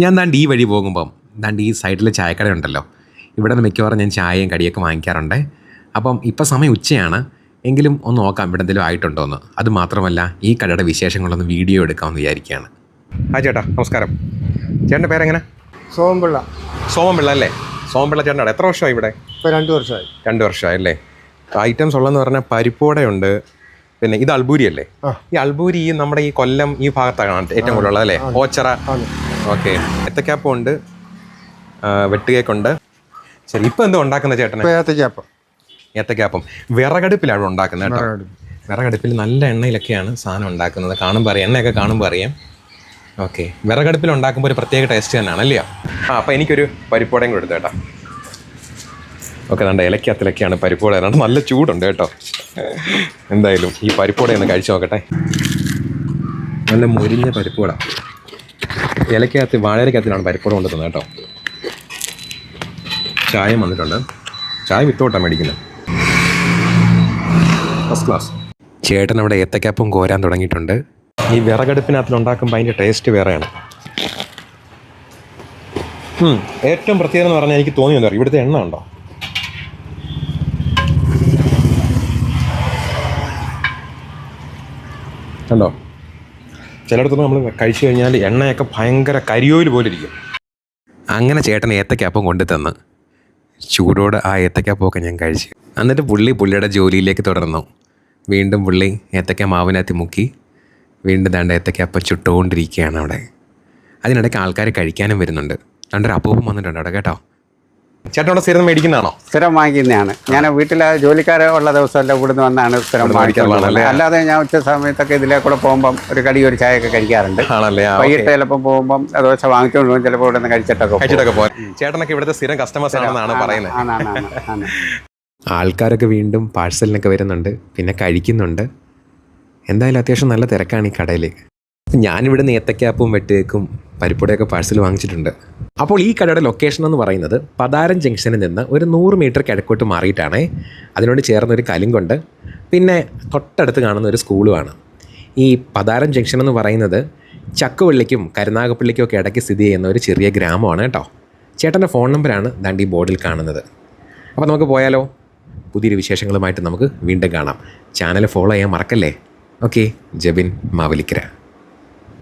ഞാൻ ദാണ്ട് ഈ വഴി പോകുമ്പം ദാണ്ട് ഈ സൈഡിൽ ചായക്കട ഉണ്ടല്ലോ. ഇവിടെ നിന്ന് മിക്കവാറും ഞാൻ ചായയും കടിയൊക്കെ വാങ്ങിക്കാറുണ്ട്. അപ്പം ഇപ്പം സമയം ഉച്ചയാണ്. എങ്കിലും ഒന്ന് നോക്കാം ഇവിടെ എന്തെങ്കിലും ആയിട്ടുണ്ടോ എന്ന് അത് മാത്രമല്ല ഈ കടയുടെ വിശേഷങ്ങളൊന്ന് വീഡിയോ എടുക്കാമെന്ന് വിചാരിക്കുകയാണ്. ആ ചേട്ടാ നമസ്കാരം. ചേട്ടന്റെ പേരെങ്ങനെ? സോമപിള്ള സോമപിള്ള അല്ലേ? സോമപിള്ള ചേട്ടനാണ്. എത്ര വർഷമായി ഇവിടെ? ഇപ്പോൾ രണ്ട് വർഷമായി. രണ്ട് വർഷമായി അല്ലേ? ഐറ്റംസ് ഉള്ളതെന്ന് പറഞ്ഞാൽ പരിപ്പോടയുണ്ട് പിന്നെ ഇത് അൽബൂരി അല്ലേ? ഈ അൽബൂരി നമ്മുടെ ഈ കൊല്ലം ഈ ഭാഗത്താണ് ഏറ്റവും കൂടുതലുള്ളത് അല്ലേ? ഓച്ചറ. ഓക്കെ. ഏത്തക്കാപ്പം ഉണ്ട് വെട്ടുകേക്കുണ്ട്. ശരി ഇപ്പം എന്തോ ഉണ്ടാക്കുന്ന ചേട്ടന്? ഏത്തക്കാപ്പം. ഏത്തക്കാപ്പം. വിറകടുപ്പിലാണ് ഉണ്ടാക്കുന്നത് കേട്ടോ? വിറകടുപ്പ്. വിറകടുപ്പിൽ നല്ല എണ്ണയിലൊക്കെയാണ് സാധനം ഉണ്ടാക്കുന്നത്. കാണുമ്പോൾ അറിയാം. എണ്ണയൊക്കെ കാണുമ്പോൾ അറിയാം. ഓക്കെ. വിറകടുപ്പിൽ ഉണ്ടാക്കുമ്പോൾ ഒരു പ്രത്യേക ടേസ്റ്റ് തന്നെയാണ് അല്ലയോ? ആ അപ്പോൾ എനിക്കൊരു പരിപ്പോടയും കൊടുത്തു കേട്ടോ. ഓക്കെ നല്ല ഇലക്കകത്തിലൊക്കെയാണ് പരിപ്പോട രണ്ട് നല്ല ചൂടുണ്ട് കേട്ടോ. എന്തായാലും ഈ പരിപ്പോടയൊന്ന് കഴിച്ചു നോക്കട്ടെ. നല്ല മുരിഞ്ഞ പരിപ്പോട ഇലക്കകത്ത് വാഴയിലക്കകത്തിലാണ് കൊണ്ട് തന്നെ കേട്ടോ. ചായ വന്നിട്ടുണ്ട്. ചായ വിത്തോട്ടാണ് മേടിക്കുന്നത്. ഫസ്റ്റ് ക്ലാസ് ചേട്ടൻ അവിടെ ഏത്തക്കാപ്പം കോരാൻ തുടങ്ങിയിട്ടുണ്ട്. ഈ വിറകടുപ്പിനകത്തിലുണ്ടാക്കുമ്പോൾ അതിന്റെ ടേസ്റ്റ് വേറെയാണ്. ഏറ്റവും പ്രത്യേകത എന്ന് പറഞ്ഞാൽ എനിക്ക് തോന്നിയത് അറിയാം? ഇവിടുത്തെ എണ്ണ ഉണ്ടോ? കണ്ടോ? ചിലയിടത്തൊന്നും നമ്മൾ കഴിച്ചു കഴിഞ്ഞാൽ എണ്ണയൊക്കെ ഭയങ്കര കരിയോയിൽ പോലെ ഇരിക്കും. അങ്ങനെ ചേട്ടൻ ഏത്തക്കാപ്പം കൊണ്ടു തന്ന്. ചൂടോടെ ആ ഏത്തക്കാപ്പമൊക്കെ ഞാൻ കഴിച്ചു. എന്നിട്ട് പുള്ളി പുള്ളിയുടെ ജോലിയിലേക്ക് തുടർന്നു. വീണ്ടും പുള്ളി ഏത്തക്ക മാവിനകത്ത് മുക്കി വീണ്ടും ദാണ്ട് ഏത്തക്കാപ്പം ചുട്ടുകൊണ്ടിരിക്കുകയാണ് അവിടെ. അതിനിടയ്ക്ക് ആൾക്കാർ കഴിക്കാനും വരുന്നുണ്ട്. രണ്ടൊരു അപ്പൂപ്പം വന്നിട്ടുണ്ട് അവിടെ കേട്ടോ. ചേട്ടൻ അവിടെ സ്ഥിരം മേടിക്കുന്നതാണോ? സ്ഥിരം വാങ്ങിക്കുന്നതാണ്. ഞാൻ വീട്ടിലെ ജോലിക്കാരെ ഉള്ള ദിവസമല്ല ഇവിടുന്ന് വന്നാണ് സ്ഥിരം വാങ്ങിക്കുന്നത്. അല്ലാതെ ഞാൻ ഉച്ച സമയത്തൊക്കെ ഇതിലെ കൂടെ പോകുമ്പം ഒരു കടി ഒരു ചായ ഒക്കെ കഴിക്കാറുണ്ട് വൈകിട്ട് ചിലപ്പോൾ പോകുമ്പോൾ പോകുമ്പം ദോശ വാങ്ങിച്ചുകൊണ്ട് പോകും ചിലപ്പോൾ ഇവിടെ നിന്ന് കഴിച്ചിട്ടൊക്കെ ചേട്ടനൊക്കെ ഇവിടുത്തെ സ്ഥിരം കസ്റ്റമേഴ്സ് ആണെന്നാണ് പറയുന്നത്. ആൾക്കാരൊക്കെ വീണ്ടും പാഴ്സലിനൊക്കെ വരുന്നുണ്ട്. പിന്നെ കഴിക്കുന്നുണ്ട്. എന്തായാലും അത്യാവശ്യം നല്ല തിരക്കാണ് ഈ കടയിൽ ഞാനിവിടെ നിന്ന് ഏത്തക്കാപ്പും വെട്ടേക്കും പരിപ്പുടയൊക്കെ പാഴ്സൽ വാങ്ങിച്ചിട്ടുണ്ട്. അപ്പോൾ ഈ കടയുടെ ലൊക്കേഷൻ എന്ന് പറയുന്നത് പതാരം ജംഗ്ഷനിൽ നിന്ന് ഒരു നൂറ് മീറ്റർ കിഴക്കോട്ട് മാറിയിട്ടാണ് അതിനോട് ചേർന്ന ഒരു കലിങ്കൊണ്ട് പിന്നെ തൊട്ടടുത്ത് കാണുന്ന ഒരു സ്കൂളുമാണ് ഈ പതാരം ജംഗ്ഷൻ എന്ന് പറയുന്നത് ചക്കുവള്ളിക്കും കരുനാഗപ്പള്ളിക്കും ഒക്കെ ഇടയ്ക്ക് സ്ഥിതി ചെയ്യുന്ന ഒരു ചെറിയ ഗ്രാമമാണ് കേട്ടോ. ചേട്ടന്റെ ഫോൺ നമ്പറാണ് ദാണ്ടി ബോർഡിൽ കാണുന്നത്. അപ്പോൾ നമുക്ക് പോയാലോ? പുതിയൊരു വിശേഷങ്ങളുമായിട്ട് നമുക്ക് വീണ്ടും കാണാം. ചാനൽ ഫോളോ ചെയ്യാൻ മറക്കല്ലേ? ഓക്കെ ജബിൻ മാവലിക്കര.